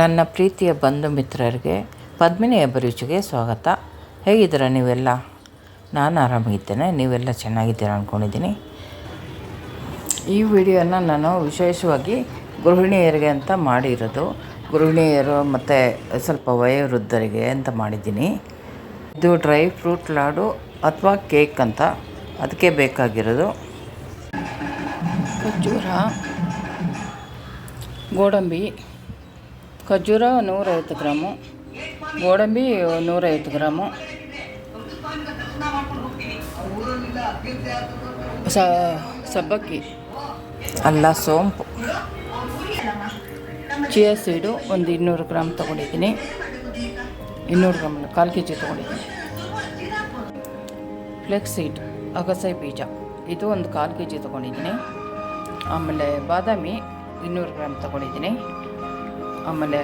ನನ್ನ ಪ್ರೀತಿಯ ಬಂಧು ಮಿತ್ರರಿಗೆ ಪದ್ಮಿನಿ ಅಭಿರುಚಿಗೆ ಸ್ವಾಗತ. ಹೇಗಿದ್ದೀರಾ ನೀವೆಲ್ಲ? ನಾನು ಆರಾಮಾಗಿದ್ದೇನೆ. ನೀವೆಲ್ಲ ಚೆನ್ನಾಗಿದ್ದೀರಾ ಅಂದ್ಕೊಂಡಿದ್ದೀನಿ ಈ ವಿಡಿಯೋನ ನಾನು ವಿಶೇಷವಾಗಿ ಗೃಹಿಣಿಯರಿಗೆ ಅಂತ ಮಾಡಿರೋದು. ಗೃಹಿಣಿಯರು ಮತ್ತು ಸ್ವಲ್ಪ ವಯೋವೃದ್ಧರಿಗೆ ಅಂತ ಮಾಡಿದ್ದೀನಿ. ಇದು ಡ್ರೈ ಫ್ರೂಟ್ ಲಾಡು ಅಥವಾ ಕೇಕ್ ಅಂತ ಅದಕ್ಕೆ ಬೇಕಾಗಿರೋದು. ಖರ್ಜೂರ, ಗೋಡಂಬಿ ಖರ್ಜೂರ ನೂರೈವತ್ತು ಗ್ರಾಮು, ಗೋಡಂಬಿ ನೂರೈವತ್ತು ಗ್ರಾಮು. ಸ, ಸಬ್ಬಕ್ಕಿ, ಅಲ್ಲ ಸೋಂಪು. ಚಿಯಾ ಸೀಡು ಒಂದು ಇನ್ನೂರು ಗ್ರಾಮ್ ತೊಗೊಂಡಿದ್ದೀನಿ. ಇನ್ನೂರು ಗ್ರಾಮ್ ಕಾಲು ಕೆ ಜಿ ತೊಗೊಂಡಿದ್ದೀನಿ. ಫ್ಲೆಕ್ಸ್ ಸೀಡ್, ಅಗಸೆ ಬೀಜ, ಇದು ಒಂದು ಕಾಲು ಕೆ ಜಿ ತೊಗೊಂಡಿದ್ದೀನಿ. ಆಮೇಲೆ ಬಾದಾಮಿ ಇನ್ನೂರು ಗ್ರಾಮ್ ತೊಗೊಂಡಿದ್ದೀನಿ. ಆಮೇಲೆ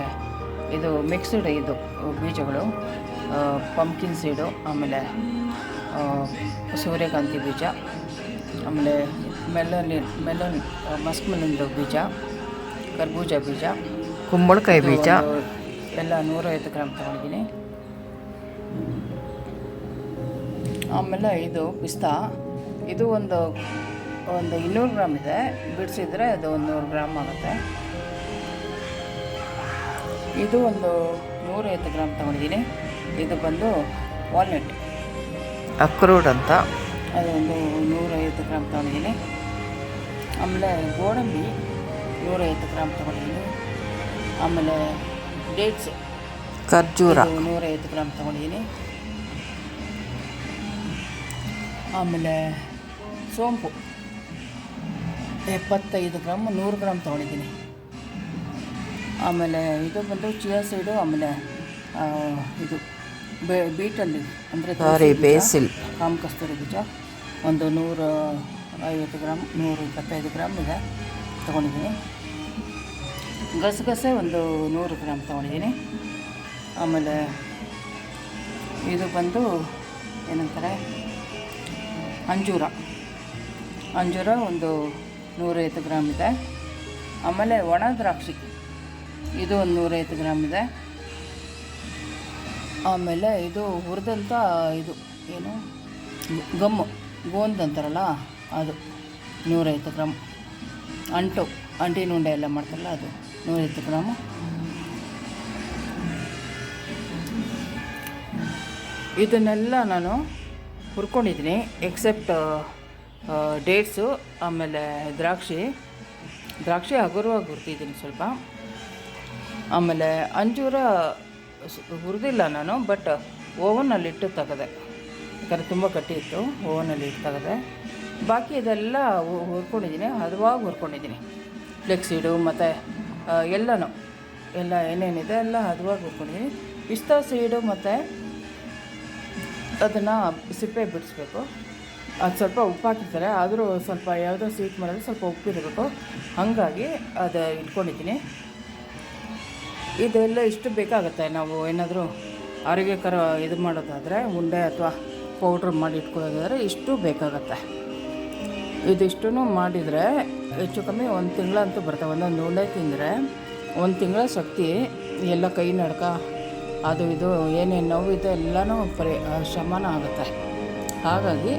ಇದು ಮಿಕ್ಸ್ಡ್ ಇದು ಬೀಜಗಳು ಪಂಪ್ಕಿನ್ ಸೀಡು ಆಮೇಲೆ ಸೂರ್ಯಕಾಂತಿ ಬೀಜ ಆಮೇಲೆ ಮೆಲೋನಿ ಮೆಲೋನ್ ಮಸ್ಕ್ ಮೆಲನ್ದು ಬೀಜ ಕರ್ಬೂಜ ಬೀಜ ಕುಂಬಳಕಾಯಿ ಬೀಜ. ಎಲ್ಲ ನೂರೈವತ್ತು ಗ್ರಾಮ್ ತಗೊಂಡಿದ್ದೀನಿ. ಆಮೇಲೆ ಇದು ಪಿಸ್ತಾ ಇದು ಒಂದು ಒಂದು ಇನ್ನೂರು ಗ್ರಾಮ್ ಇದೆ. ಬಿಡಿಸಿದ್ರೆ ಅದು ಒಂದು ನೂರು ಗ್ರಾಮ್ ಆಗುತ್ತೆ. ಇದು ಒಂದು ನೂರೈವತ್ತು ಗ್ರಾಮ್ ತಗೊಂಡಿದ್ದೀನಿ. ಇದು ಬಂದು ವಾಲ್ನಟ್ ಅಕ್ರೂಡ್ ಅಂತ? ಅದೊಂದು ನೂರೈವತ್ತು ಗ್ರಾಮ್ ತಗೊಂಡಿದ್ದೀನಿ. ಆಮೇಲೆ ಗೋಡಂಬಿ ನೂರೈವತ್ತು ಗ್ರಾಮ್ ತೊಗೊಂಡಿದ್ದೀನಿ. ಆಮೇಲೆ ಡೇಟ್ಸ್. ಖರ್ಜೂರ. ನೂರೈವತ್ತು ಗ್ರಾಮ್ ತೊಗೊಂಡಿದ್ದೀನಿ. ಆಮೇಲೆ ಸೋಂಪು. ಎಪ್ಪತ್ತೈದು ಗ್ರಾಮ್ ನೂರು ಗ್ರಾಮ್ ತೊಗೊಂಡಿದ್ದೀನಿ. ಆಮೇಲೆ ಇದು ಬಂದು ಚಿಯಾ ಸೀಡು ಆಮೇಲೆ ಇದು ಬೇ ಬೀಟಲ್ಲಿ ಅಂದರೆ ಸಾರಿ ಬೇಸಿಲ್. ಕಾಮ ಕಸ್ತೂರಿ ಬೀಜ. ಒಂದು ನೂರ ಐವತ್ತು ಗ್ರಾಮ್ ನೂರ ಇಪ್ಪತ್ತೈದು ಗ್ರಾಮ್ ಇದೆ. ತೊಗೊಂಡಿದ್ದೀನಿ. ಗಸಗಸೆ ಒಂದು ನೂರು ಗ್ರಾಮ್ ತೊಗೊಂಡಿದ್ದೀನಿ. ಆಮೇಲೆ ಇದು ಬಂದು ಏನಂತಾರೆ ಅಂಜೂರ. ಅಂಜೂರ ಒಂದು ನೂರೈವತ್ತು ಗ್ರಾಮ್ ಇದೆ. ಆಮೇಲೆ ಒಣ ದ್ರಾಕ್ಷಿ. ಇದು ಒಂದು ನೂರೈವತ್ತು ಗ್ರಾಮ್ ಇದೆ. ಆಮೇಲೆ ಇದು ಹುರಿದಂಥ ಇದು ಏನು? ಗಮ್ಮು. ಗೋಂದ್ ಅಂತಾರಲ್ಲ, ಅದು ನೂರೈವತ್ತು ಗ್ರಾಮ್. ಅಂಟು ಅಂಟಿನ ಉಂಡೆ ಎಲ್ಲ ಮಾಡ್ತಾರಲ್ಲ, ಅದು ನೂರೈವತ್ತು ಗ್ರಾಮು. ಇದನ್ನೆಲ್ಲ ನಾನು ಹುರ್ಕೊಂಡಿದ್ದೀನಿ ಎಕ್ಸೆಪ್ಟ್ ಡೇಟ್ಸು ಆಮೇಲೆ ದ್ರಾಕ್ಷಿ. ದ್ರಾಕ್ಷಿ ಹಗುರವಾಗಿ ಹುರ್ತಿದ್ದೀನಿ ಸ್ವಲ್ಪ. ಆಮೇಲೆ ಅಂಜೂರ ಹುರಿದಿಲ್ಲ ನಾನು ಬಟ್ ಓವನಲ್ಲಿ ಇಟ್ಟು ತೆಗೆದೆ. ಯಾಕಂದರೆ ತುಂಬ ಕಟ್ಟಿ ಇತ್ತು ಓವನಲ್ಲಿ ಇಟ್ಟು ತೆಗೆದೆ. ಬಾಕಿ ಇದೆಲ್ಲ ಹುರ್ಕೊಂಡಿದ್ದೀನಿ, ಹದವಾಗಿ ಹುರ್ಕೊಂಡಿದ್ದೀನಿ. ಫ್ಲೆಕ್ಸಿಡು ಮತ್ತು ಎಲ್ಲನೂ. ಎಲ್ಲ ಏನೇನಿದೆ ಎಲ್ಲ ಹದವಾಗಿ ಹುರ್ಕೊಂಡಿದ್ದೀನಿ. ಪಿಸ್ತಾ ಸೀಡು ಮತ್ತು ಅದನ್ನು ಸಿಪ್ಪೆ ಬಿಡಿಸ್ಬೇಕು. ಅದು ಸ್ವಲ್ಪ ಉಪ್ಪು ಹಾಕಿರ್ತಾರೆ, ಆದರೂ ಸ್ವಲ್ಪ ಯಾವುದೋ ಸ್ವೀಟ್ ಮಾಡಿದ್ರೆ ಸ್ವಲ್ಪ ಉಪ್ಪಿರಬೇಕು. ಹಾಗಾಗಿ ಅದು ಇಟ್ಕೊಂಡಿದ್ದೀನಿ. ಇದೆಲ್ಲ ಇಷ್ಟು ಬೇಕಾಗುತ್ತೆ. ನಾವು ಏನಾದರೂ ಆರೋಗ್ಯಕರ ಇದು ಮಾಡೋದಾದರೆ ಉಂಡೆ ಅಥವಾ ಪೌಡ್ರ್ ಮಾಡಿ ಇಟ್ಕೊಳ್ಳೋದಾದರೆ ಇಷ್ಟು ಬೇಕಾಗತ್ತೆ. ಇದಿಷ್ಟು ಮಾಡಿದರೆ ಹೆಚ್ಚು ಕಮ್ಮಿ ಒಂದು ತಿಂಗಳಂತೂ ಬರ್ತವೆ. ಒಂದೊಂದು ಉಂಡೆ ತಿಂದರೆ ಒಂದು ತಿಂಗಳ ಶಕ್ತಿ ಎಲ್ಲ ಕೈ ನಡ್ಕ ಅದು ಇದು ಏನೇನು ನೋವಿದೆ ಎಲ್ಲನೂ ಪರಿ ಶಮನ ಆಗುತ್ತೆ. ಹಾಗಾಗಿ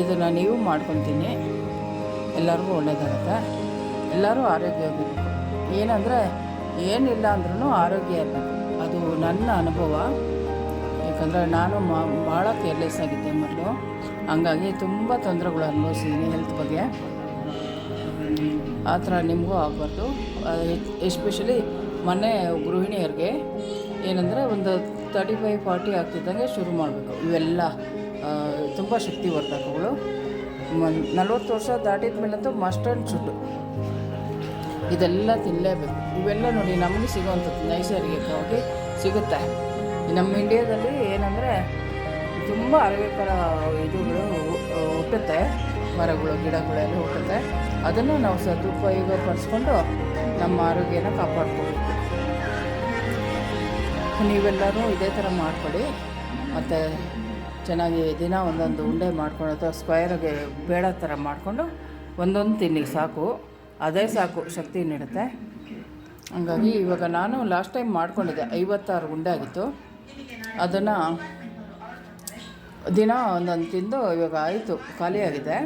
ಇದನ್ನು ನೀವು ಮಾಡ್ಕೊತೀನಿ ಎಲ್ಲರಿಗೂ ಒಳ್ಳೆಯದಾಗುತ್ತೆ ಎಲ್ಲರೂ ಆರೋಗ್ಯವಾಗಿ ಏನಂದರೆ ಏನಿಲ್ಲ ಅಂದ್ರೂ ಆರೋಗ್ಯ ಇಲ್ಲ. ಅದು ನನ್ನ ಅನುಭವ. ಯಾಕಂದರೆ ನಾನು ಭಾಳ ಕೇರ್ಲೆಸ್ ಆಗಿದ್ದೆ ಮೊದಲು. ಹಂಗಾಗಿ ತುಂಬ ತೊಂದರೆಗಳು ಅನುಭವಿಸಿದ್ದೀನಿ ಹೆಲ್ತ್ ಬಗ್ಗೆ. ಆ ಥರ ನಿಮಗೂ ಆಗಬಾರ್ದು. ಎಸ್ಪೆಷಲಿ ಮೊನ್ನೆ ಗೃಹಿಣಿಯರಿಗೆ. ಏನಂದರೆ ಒಂದು ತರ್ಟಿ ಫೈವ್ ಫಾರ್ಟಿ ಆಗ್ತಿದ್ದಂಗೆ ಶುರು ಮಾಡಬೇಕು. ಇವೆಲ್ಲ ತುಂಬ ಶಕ್ತಿವರ್ಧಕಗಳು ನಲ್ವತ್ತು ವರ್ಷ ದಾಟಿದ ಮೇಲಂತೂ ಮಸ್ಟ್ ಆ್ಯಂಡ್ ಶುಡ್ ಇದೆಲ್ಲ ತಿನ್ನಲೇಬೇಕು ಇವೆಲ್ಲ ನೋಡಿ ನಮಗೆ ಸಿಗುವಂಥದ್ದು ನೈಸರ್ಗಿಕವಾಗಿ ಸಿಗುತ್ತೆ. ನಮ್ಮ ಇಂಡಿಯಾದಲ್ಲಿ ಏನಂದರೆ ತುಂಬ ಆರೋಗ್ಯಕರ ಇದುಗಳು ಹುಟ್ಟುತ್ತೆ. ಮರಗಳು, ಗಿಡಗಳೆಲ್ಲ ಹುಟ್ಟುತ್ತೆ. ಅದನ್ನು ನಾವು ಸದುಪಯೋಗ ಪಡಿಸ್ಕೊಂಡು ನಮ್ಮ ಆರೋಗ್ಯನ ಕಾಪಾಡ್ಕೋಬೇಕು. ನೀವೆಲ್ಲರೂ ಇದೇ ಥರ ಮಾಡಿಕೊಡಿ ಮತ್ತು ಚೆನ್ನಾಗಿ ದಿನ ಒಂದೊಂದು ಉಂಡೆ ಮಾಡ್ಕೊಂಡು ಅಥವಾ ಸ್ಕ್ವಯರ್ಗೆ ಬೇಡ ಥರ ಮಾಡಿಕೊಂಡು ಒಂದೊಂದು ತಿನ್ನಿ ಸಾಕು. ಅದೇ ಸಾಕು, ಶಕ್ತಿ ನೀಡುತ್ತೆ. ಹಂಗಾಗಿ ಇವಾಗ ನಾನು ಲಾಸ್ಟ್ ಟೈಮ್ ಮಾಡ್ಕೊಂಡಿದ್ದೆ, ಐವತ್ತಾರು ಉಂಡೆ ಆಗಿತ್ತು. ಅದನ್ನು ದಿನ ಒಂದೊಂದು ತಿಂದು ಇವಾಗ ಆಯಿತು ಖಾಲಿಯಾಗಿದೆ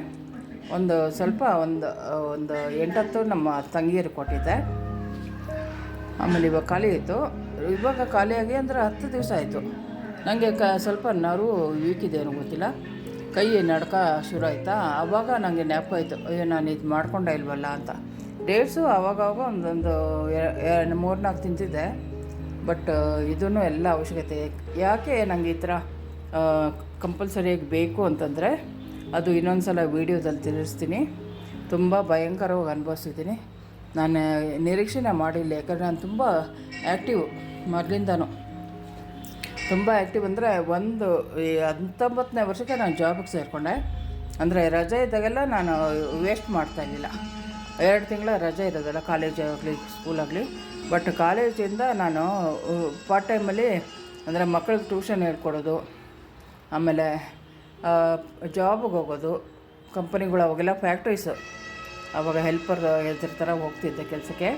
ಒಂದು ಸ್ವಲ್ಪ ಒಂದು ಒಂದು ಎಂಟತ್ತು ನಮ್ಮ ತಂಗಿಯರು ಕೊಟ್ಟಿದ್ದೆ. ಆಮೇಲೆ ಇವಾಗ ಖಾಲಿ ಆಯಿತು. ಇವಾಗ ಖಾಲಿಯಾಗಿ ಅಂದರೆ ಹತ್ತು ದಿವಸ ಆಯಿತು. ನನಗೆ ಕ, ಸ್ವಲ್ಪ ನರು ವೀಕಿದೆ ಏನು ಗೊತ್ತಿಲ್ಲ. ಕೈ ನಡ್ಕ ಶುರು ಆಯಿತಾ? ಆವಾಗ ನನಗೆ ಜ್ಞಾಪಕ ಆಯಿತು. ಅಯ್ಯೋ, ನಾನು ಇದು ಮಾಡ್ಕೊಂಡೆ ಇಲ್ವಲ್ಲ ಅಂತ. ಡೇಟ್ಸು ಆವಾಗವಾಗ ಒಂದೊಂದು ಎರಡು ಮೂರು ನಾಲ್ಕು ತಿಂತಿದ್ದೆ ಬಟ್ ಇದೂ ಎಲ್ಲ ಅವಶ್ಯಕತೆ. ಯಾಕೆ ನನಗೆ ಈ ಥರ ಕಂಪಲ್ಸರಿಯಾಗಿ ಬೇಕು ಅಂತಂದರೆ, ಅದು ಇನ್ನೊಂದು ಸಲ ವೀಡಿಯೋದಲ್ಲಿ ತಿಳಿಸ್ತೀನಿ. ತುಂಬ ಭಯಂಕರವಾಗಿ ಅನುಭವಿಸಿದ್ದೀನಿ. ನಾನು ನಿರೀಕ್ಷೆನೇ ಮಾಡಿಲ್ಲ, ಯಾಕಂದರೆ ನಾನು ತುಂಬ ಆ್ಯಕ್ಟಿವ್ ಮೊದಲಿಂದನೂ. ತುಂಬ ಆ್ಯಕ್ಟಿವ್ ಅಂದರೆ ಒಂದು ಹತ್ತೊಂಬತ್ತನೇ ವರ್ಷಕ್ಕೆ ನಾನು ಜಾಬಿಗೆ ಸೇರಿಕೊಂಡೆ. ಅಂದರೆ ರಜೆ ಇದ್ದಾಗೆಲ್ಲ ನಾನು ವೇಸ್ಟ್ ಮಾಡ್ತಾಯಿದ್ದಿಲ್ಲ ಎರಡು ತಿಂಗಳ ರಜೆ ಇರೋದಲ್ಲ ಕಾಲೇಜ್ ಆಗಲಿ ಸ್ಕೂಲಾಗಲಿ ಬಟ್ ಕಾಲೇಜಿಂದ ನಾನು ಪಾರ್ಟ್ ಟೈಮಲ್ಲಿ ಅಂದರೆ ಮಕ್ಕಳಿಗೆ ಟ್ಯೂಷನ್ ಹೇಳ್ಕೊಡೋದು, ಆಮೇಲೆ ಜಾಬಿಗೆ ಹೋಗೋದು ಕಂಪನಿಗಳು ಅವಾಗೆಲ್ಲ ಫ್ಯಾಕ್ಟ್ರೀಸು ಅವಾಗ ಹೆಲ್ಪರ್ ಹೇಳ್ತಿರ್ತಾರೆ, ಹೋಗ್ತಿದ್ದೆ ಕೆಲಸಕ್ಕೆ.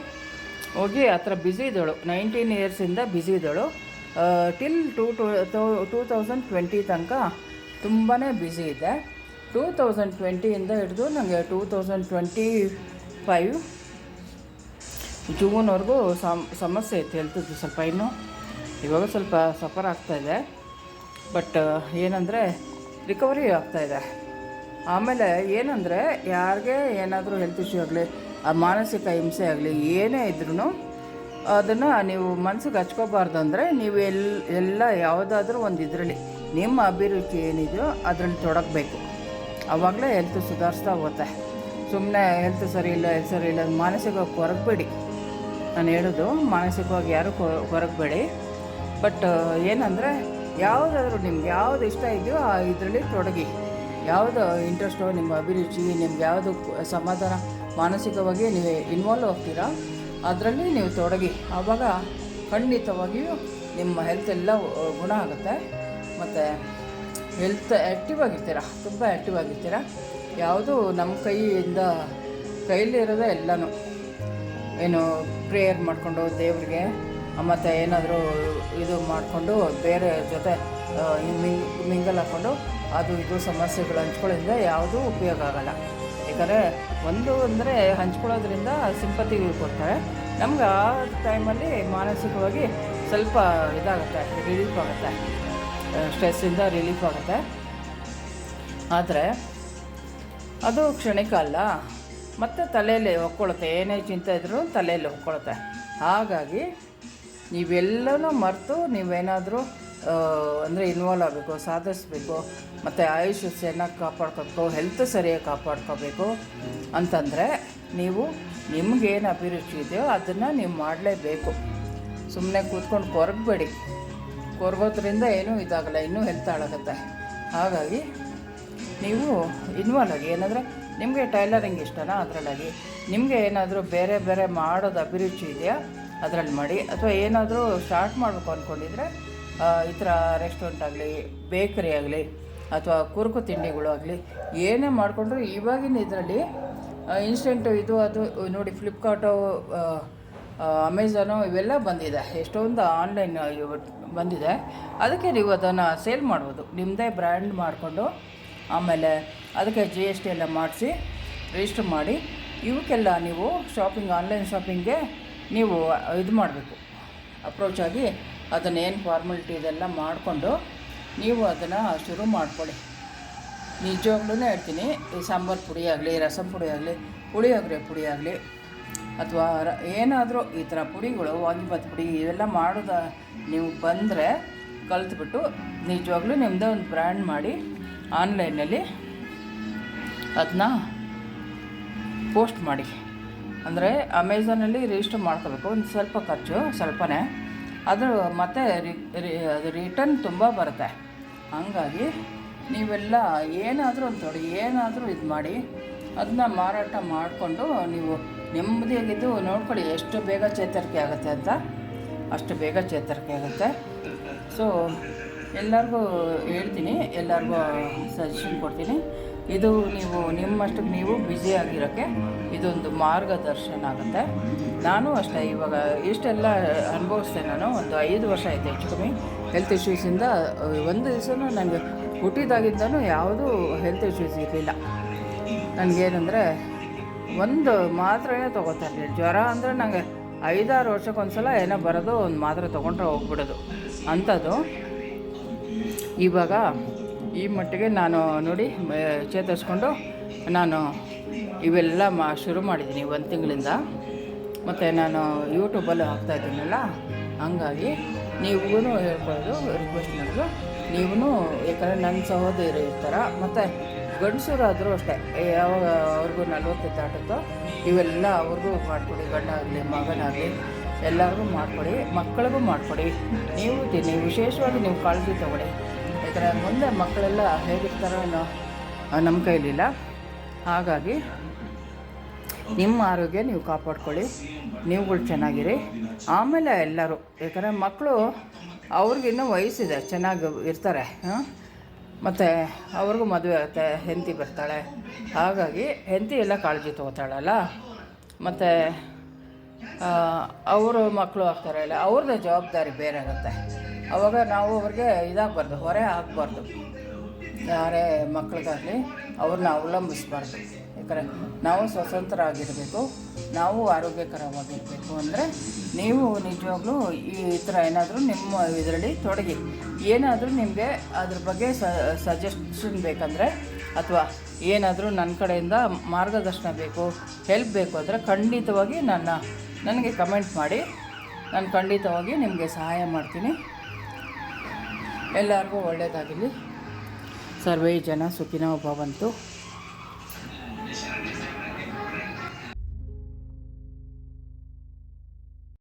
ಹೋಗಿ ಆ ಥರ ಬ್ಯುಸಿ ಇದ್ದಳು. ನೈನ್ಟೀನ್ ಇಯರ್ಸಿಂದ ಬ್ಯುಸಿ ಇದ್ದಳು. Till two to two thousand twenty ತನಕ ತುಂಬಾ ಬ್ಯುಸಿ ಇದೆ ಟೂ ತೌಸಂಡ್ ಟ್ವೆಂಟಿಯಿಂದ ಹಿಡಿದು ನನಗೆ ಟೂ ತೌಸಂಡ್ ಟ್ವೆಂಟಿ ಫೈವ್ ಜೂನ್ವರೆಗೂ ಸಮ್, ಸಮಸ್ಯೆ ಇತ್ತು ಹೆಲ್ತದ್ದು ಸ್ವಲ್ಪ ಇನ್ನು. ಇವಾಗ ಸ್ವಲ್ಪ ಸಫರ್ ಆಗ್ತಾಯಿದೆ ಬಟ್ ಏನಂದರೆ ರಿಕವರಿ ಆಗ್ತಾಯಿದೆ ಆಮೇಲೆ ಏನಂದರೆ ಯಾರಿಗೆ ಏನಾದರೂ ಹೆಲ್ತ್ ಇಶ್ಯೂ ಆಗಲಿ, ಆ ಮಾನಸಿಕ ಹಿಂಸೆ ಆಗಲಿ, ಏನೇ ಇದ್ರೂ ಅದನ್ನು ನೀವು ಮನಸ್ಸಿಗೆ ಹಚ್ಕೋಬಾರ್ದು ಅಂದರೆ ನೀವು ಎಲ್, ಎಲ್ಲ ಯಾವುದಾದ್ರೂ ಒಂದು ಇದರಲ್ಲಿ, ನಿಮ್ಮ ಅಭಿರುಚಿ ಏನಿದೆಯೋ ಅದರಲ್ಲಿ ತೊಡಗಬೇಕು. ಆವಾಗಲೇ ಹೆಲ್ತ್ ಸುಧಾರಿಸ್ತಾ ಹೋಗುತ್ತೆ. ಸುಮ್ಮನೆ ಹೆಲ್ತ್ ಸರಿ ಇಲ್ಲ ಹೆಲ್ತ್ ಸರಿ ಇಲ್ಲ, ಮಾನಸಿಕವಾಗಿ ಕೊರಗಬೇಡಿ. ನಾನು ಹೇಳೋದು, ಮಾನಸಿಕವಾಗಿ ಯಾರು ಕೊರಗಬೇಡಿ. ಬಟ್ ಏನಂದರೆ, ಯಾವುದಾದ್ರೂ ನಿಮ್ಗೆ ಯಾವುದು ಇಷ್ಟ ಇದೆಯೋ ಆ ಇದರಲ್ಲಿ ತೊಡಗಿ. ಯಾವುದು ಇಂಟ್ರೆಸ್ಟೋ ನಿಮ್ಮ ಅಭಿರುಚಿ, ನಿಮ್ಗೆ ಯಾವುದು ಸಮಾಧಾನ, ಮಾನಸಿಕವಾಗಿ ನೀವು ಇನ್ವಾಲ್ವ್ ಆಗ್ತೀರಾ, ಅದರಲ್ಲಿ ನೀವು ತೊಡಗಿ. ಆವಾಗ ಖಂಡಿತವಾಗಿಯೂ ನಿಮ್ಮ ಹೆಲ್ತ್ ಎಲ್ಲ ಗುಣ ಆಗುತ್ತೆ. ಮತ್ತು ಹೆಲ್ತ್ ಆ್ಯಕ್ಟಿವ್ ಆಗಿರ್ತೀರ, ತುಂಬ ಆ್ಯಕ್ಟಿವ್ ಆಗಿರ್ತೀರ. ಯಾವುದು ನಮ್ಮ ಕೈಯಿಂದ ಕೈಲಿರೋದೇ ಎಲ್ಲನೂ. ಏನು ಪ್ರೇಯರ್ ಮಾಡಿಕೊಂಡು ದೇವರಿಗೆ, ಮತ್ತು ಏನಾದರೂ ಇದು ಮಾಡಿಕೊಂಡು ಬೇರೆ ಜೊತೆ ಮಿಂಗ್, ಮಿಂಗಲ್ ಹಾಕ್ಕೊಂಡು ಅದು ಇದು ಸಮಸ್ಯೆಗಳು ಹಂಚ್ಕೊಳ್ಳೋದ್ರಿಂದ ಯಾವುದೂ ಉಪಯೋಗ ಆಗೋಲ್ಲ. ಯಾಕಂದರೆ ಒಂದು ಅಂದರೆ ಹಂಚ್ಕೊಳ್ಳೋದ್ರಿಂದ ಸಿಂಪತಿ ಕೊಡ್ತಾರೆ. ನಮ್ಗೆ ಆ ಟೈಮಲ್ಲಿ ಮಾನಸಿಕವಾಗಿ ಸ್ವಲ್ಪ ಇದಾಗುತ್ತೆ ರಿಲೀಫ್ ಆಗುತ್ತೆ. ಸ್ಟ್ರೆಸ್ಸಿಂದ ರಿಲೀಫ್ ಆಗುತ್ತೆ. ಆದರೆ ಅದು ಕ್ಷಣಿಕ ಅಲ್ಲ. ಮತ್ತು ತಲೆಯಲ್ಲಿ ಒಕ್ಕೊಳುತ್ತೆ ಏನೇ ಚಿಂತೆ ಇದ್ರೂ ತಲೆಯಲ್ಲಿ ಒಕ್ಕೊಳುತ್ತೆ ಹಾಗಾಗಿ ನೀವೆಲ್ಲನೂ ಮರೆತು ನೀವೇನಾದರೂ ಅಂದರೆ ಇನ್ವಾಲ್ವ್ ಆಗಬೇಕು, ಸಾಧಿಸ್ಬೇಕು, ಮತ್ತು ಆಯುಷ್ ಚೆನ್ನಾಗಿ ಕಾಪಾಡ್ಕೋಬೇಕು ಹೆಲ್ತ್ ಸರಿಯಾಗಿ ಕಾಪಾಡ್ಕೋಬೇಕು ಅಂತಂದರೆ ನೀವು ನಿಮಗೇನು ಅಭಿರುಚಿ ಇದೆಯೋ ಅದನ್ನು ನೀವು ಮಾಡಲೇಬೇಕು. ಸುಮ್ಮನೆ ಕೂತ್ಕೊಂಡು ಕೊರಗಬೇಡಿ. ಕೊರಗೋದ್ರಿಂದ ಏನೂ ಇದಾಗಲ್ಲ, ಇನ್ನೂ ಹೆಲ್ತ್ ಹಾಳಾಗುತ್ತೆ. ಹಾಗಾಗಿ ನೀವು ಇನ್ವಾಲ್ ಆಗಿ, ಏನಂದರೆ ನಿಮಗೆ ಟೈಲರಿಂಗ್ ಇಷ್ಟನಾ ಅದರಲ್ಲಾಗಿ? ನಿಮಗೆ ಏನಾದರೂ ಬೇರೆ ಬೇರೆ ಮಾಡೋದು ಅಭಿರುಚಿ ಇದೆಯಾ ಅದರಲ್ಲಿ ಮಾಡಿ? ಅಥವಾ ಏನಾದರೂ ಸ್ಟಾರ್ಟ್ ಮಾಡಬೇಕು ಅಂದ್ಕೊಂಡಿದ್ರೆ ಈ ಥರ ರೆಸ್ಟೋರೆಂಟ್ ಆಗಲಿ ಬೇಕರಿ ಆಗಲಿ, ಅಥವಾ ಕುರುಕು ತಿಂಡಿಗಳು ಆಗಲಿ, ಏನೇ ಮಾಡಿಕೊಂಡ್ರು ಇವಾಗಿನ ಇದರಲ್ಲಿ ಇನ್ಸ್ಟೆಂಟು ಇದು, ಅದು, ನೋಡಿ ಫ್ಲಿಪ್ಕಾರ್ಟು ಅಮೆಝಾನು ಇವೆಲ್ಲ ಬಂದಿದೆ. ಎಷ್ಟೊಂದು ಆನ್ಲೈನ್ ಬಂದಿದೆ. ಅದಕ್ಕೆ ನೀವು ಅದನ್ನು ಸೇಲ್ ಮಾಡ್ಬೋದು. ನಿಮ್ಮದೇ ಬ್ರ್ಯಾಂಡ್ ಮಾಡಿಕೊಂಡು ಆಮೇಲೆ ಅದಕ್ಕೆ ಜಿ ಎಸ್ ಟಿ ಎಲ್ಲ ಮಾಡಿಸಿ ರಿಜಿಸ್ಟರ್ ಮಾಡಿ, ಇವಕ್ಕೆಲ್ಲ ನೀವು ಶಾಪಿಂಗ್ ಆನ್ಲೈನ್ ಶಾಪಿಂಗ್ಗೆ ನೀವು ಇದು ಮಾಡಬೇಕು. ಅಪ್ರೋಚ್ ಆಗಿ ಅದನ್ನು ಏನು ಫಾರ್ಮಾಲಿಟಿ ಇದೆಲ್ಲ ಮಾಡಿಕೊಂಡು ನೀವು ಅದನ್ನು ಶುರು ಮಾಡ್ಕೊಳ್ಳಿ. ನಿಜವಾಗ್ಲೂ ಹೇಳ್ತೀನಿ, ಈ ಸಾಂಬಾರು ಪುಡಿ ಆಗಲಿ, ರಸಂ ಪುಡಿ ಆಗಲಿ, ಪುಳಿಯೋಗರೆ ಪುಡಿ ಆಗಲಿ, ಅಥವಾ ರ, ಏನಾದರೂ ಈ ಥರ ಪುಡಿಗಳು ವಾಂಗಿಬಾತ್ ಪುಡಿ ಇವೆಲ್ಲ ಮಾಡೋದ ನೀವು ಬಂದರೆ ಕಲ್ತ್ಬಿಟ್ಟು ನಿಜವಾಗ್ಲೂ ನಿಮ್ಮದೇ ಒಂದು ಬ್ರ್ಯಾಂಡ್ ಮಾಡಿ ಆನ್ಲೈನಲ್ಲಿ ಅದನ್ನ ಪೋಸ್ಟ್ ಮಾಡಿ. ಅಂದರೆ ಅಮೆಝಾನಲ್ಲಿ ರಿಜಿಸ್ಟರ್ ಮಾಡ್ಕೋಬೇಕು. ಒಂದು ಸ್ವಲ್ಪ ಖರ್ಚು, ಸ್ವಲ್ಪನೇ. ಅದು ಮತ್ತೆ ಅದು ರಿಟರ್ನ್ ತುಂಬ ಬರುತ್ತೆ. ಹಾಗಾಗಿ ನೀವೆಲ್ಲ ಏನಾದರೂ ಒಂದು ತೊಡಿ, ಏನಾದರೂ ಇದು ಮಾಡಿ ಅದನ್ನ ಮಾರಾಟ ಮಾಡಿಕೊಂಡು ನೀವು ನೆಮ್ಮದಿಯಾಗಿದ್ದು ನೋಡ್ಕೊಳ್ಳಿ ಎಷ್ಟು ಬೇಗ ಚೇತರಿಕೆ ಆಗುತ್ತೆ ಅಂತ. ಅಷ್ಟು ಬೇಗ ಚೇತರಿಕೆ ಆಗುತ್ತೆ. ಸೊ ಎಲ್ಲರಿಗೂ ಹೇಳ್ತೀನಿ, ಎಲ್ಲರಿಗೂ ಸಜೆಷನ್ ಕೊಡ್ತೀನಿ. ಇದು ನೀವು ನಿಮ್ಮಷ್ಟಕ್ಕೆ ನೀವು ಬ್ಯುಸಿ ಆಗಿರೋಕ್ಕೆ ಇದೊಂದು ಮಾರ್ಗದರ್ಶನ ಆಗುತ್ತೆ. ನಾನು ಅಷ್ಟೇ, ಇವಾಗ ಇಷ್ಟೆಲ್ಲ ಅನುಭವಿಸ್ತೆ ನಾನು, ಒಂದು ಐದು ವರ್ಷ ಆಯಿತು ಹೆಚ್ಚು ಕಮ್ಮಿ. ಹೆಲ್ತ್ ಇಶ್ಯೂಸಿಂದ ಒಂದು ದಿವಸನೂ ನನಗೆ ಹುಟ್ಟಿದಾಗಿಂದನೂ ಯಾವುದೂ ಹೆಲ್ತ್ ಇಶ್ಯೂಸ್ ಇರಲಿಲ್ಲ. ನನಗೇನೆಂದರೆ, ಒಂದು ಮಾತ್ರೆನೇ ತೊಗೋತಾ ಜ್ವರ ಅಂದರೆ ನನಗೆ ಐದಾರು ವರ್ಷಕ್ಕೊಂದ್ಸಲ ಏನೋ ಬರೋದು, ಒಂದು ಮಾತ್ರೆ ತೊಗೊಂಡ್ರೆ ಹೋಗ್ಬಿಡೋದು. ಅಂಥದ್ದು. ಇವಾಗ ಈ ಮಟ್ಟಿಗೆ ನಾನು ನೋಡಿ ಚೇತರಿಸ್ಕೊಂಡು ನಾನು ಇವೆಲ್ಲ ಮಾ, ಶುರು ಮಾಡಿದ್ದೀನಿ ಒಂದು ತಿಂಗಳಿಂದ. ಮತ್ತು ನಾನು ಯೂಟ್ಯೂಬಲ್ಲಿ ಹಾಕ್ತಾ ಇದ್ದೀನಲ್ಲ, ಹಂಗಾಗಿ ನೀವು ಹೇಳ್ಕೊಳ್ಳೋದು ರಿಕ್ವೆಸ್ಟ್ ಮಾಡಿದ್ರು ನೀವೂ ಯಾಕಂದರೆ ನನ್ನ ಸಹೋದರಿ ಇರ್ತಾರ, ಮತ್ತು ಗಂಡಸರಾದರೂ ಅಷ್ಟೇ ಯಾವಾಗ ಅವ್ರಿಗೂ ನಲ್ವತ್ತು ದಾಟುತ್ತೋ ಇವೆಲ್ಲ ಅವ್ರಿಗೂ ಮಾಡಿಕೊಡಿ, ಗಂಡಾಗಲಿ, ಮಗನಾಗಲಿ, ಎಲ್ಲರಿಗೂ ಮಾಡಿಕೊಡಿ, ಮಕ್ಕಳಿಗೂ ಮಾಡಿಕೊಡಿ. ನೀವು ತಿನ್ನಿ, ವಿಶೇಷವಾಗಿ ನೀವು ಕಾಳಜಿ ತಗೊಳ್ಳಿ. ಯಾಕಂದರೆ ಮುಂದೆ ಮಕ್ಕಳೆಲ್ಲ ಹೇಗಿರ್ತಾರೋ ನಮ್ಮ ಕೈಲಿಲ್ಲ. ಹಾಗಾಗಿ ನಿಮ್ಮ ಆರೋಗ್ಯ ನೀವು ಕಾಪಾಡ್ಕೊಳ್ಳಿ, ನೀವುಗಳು ಚೆನ್ನಾಗಿರಿ. ಆಮೇಲೆ ಎಲ್ಲರೂ, ಯಾಕಂದರೆ ಮಕ್ಕಳು ಅವ್ರಿಗಿನ್ನೂ ವಯಸ್ಸಿದೆ, ಚೆನ್ನಾಗಿ ಇರ್ತಾರೆ, ಹಾಂ? ಮತ್ತು ಅವ್ರಿಗೂ ಮದುವೆ ಆಗುತ್ತೆ, ಹೆಂಡತಿ ಬರ್ತಾಳೆ. ಹಾಗಾಗಿ ಹೆಂಡತಿ ಎಲ್ಲ ಕಾಳಜಿ ತೊಗೋತಾಳಲ್ಲ? ಮತ್ತು ಅವರು ಮಕ್ಕಳು ಆಗ್ತಾರೆ ಇಲ್ಲ ಅವ್ರದ್ದೇ ಜವಾಬ್ದಾರಿ ಬೇರೆ ಆಗುತ್ತೆ. ಅವಾಗ ನಾವು ಅವ್ರಿಗೆ ಇದಾಗಬಾರ್ದು, ಹೊರೆ ಹಾಕಬಾರ್ದು ಯಾರೇ ಮಕ್ಕಳಿಗಾಗಲಿ ಅವ್ರನ್ನ ಅವಲಂಬಿಸಬಾರ್ದು. ಯಾಕಂದರೆ ನಾವು ಸ್ವತಂತ್ರ ಆಗಿರಬೇಕು ನಾವು ಆರೋಗ್ಯಕರವಾಗಿರಬೇಕು ಅಂದರೆ ನೀವು ನಿಜವಾಗ್ಲೂ ಈ ಥರ ಏನಾದರೂ ನಿಮ್ಮ ಇದರಲ್ಲಿ ತೊಡಗಿ. ಏನಾದರೂ ನಿಮಗೆ ಅದ್ರ ಬಗ್ಗೆ ಸಜೆಷನ್ ಬೇಕಂದರೆ ಅಥವಾ ಏನಾದರೂ ನನ್ನ ಕಡೆಯಿಂದ ಮಾರ್ಗದರ್ಶನ ಬೇಕು ಹೆಲ್ಪ್ ಬೇಕು ಅಂದರೆ ಖಂಡಿತವಾಗಿ ನನ್ನ, ನನಗೆ ಕಮೆಂಟ್ ಮಾಡಿ. ನಾನು ಖಂಡಿತವಾಗಿ ನಿಮಗೆ ಸಹಾಯ ಮಾಡ್ತೀನಿ. ಎಲ್ಲರಿಗೂ ಒಳ್ಳೆಯದಾಗಲಿ ಸರ್ವೇ ಜನ ಸುಖಿನೋ ಭವಂತು.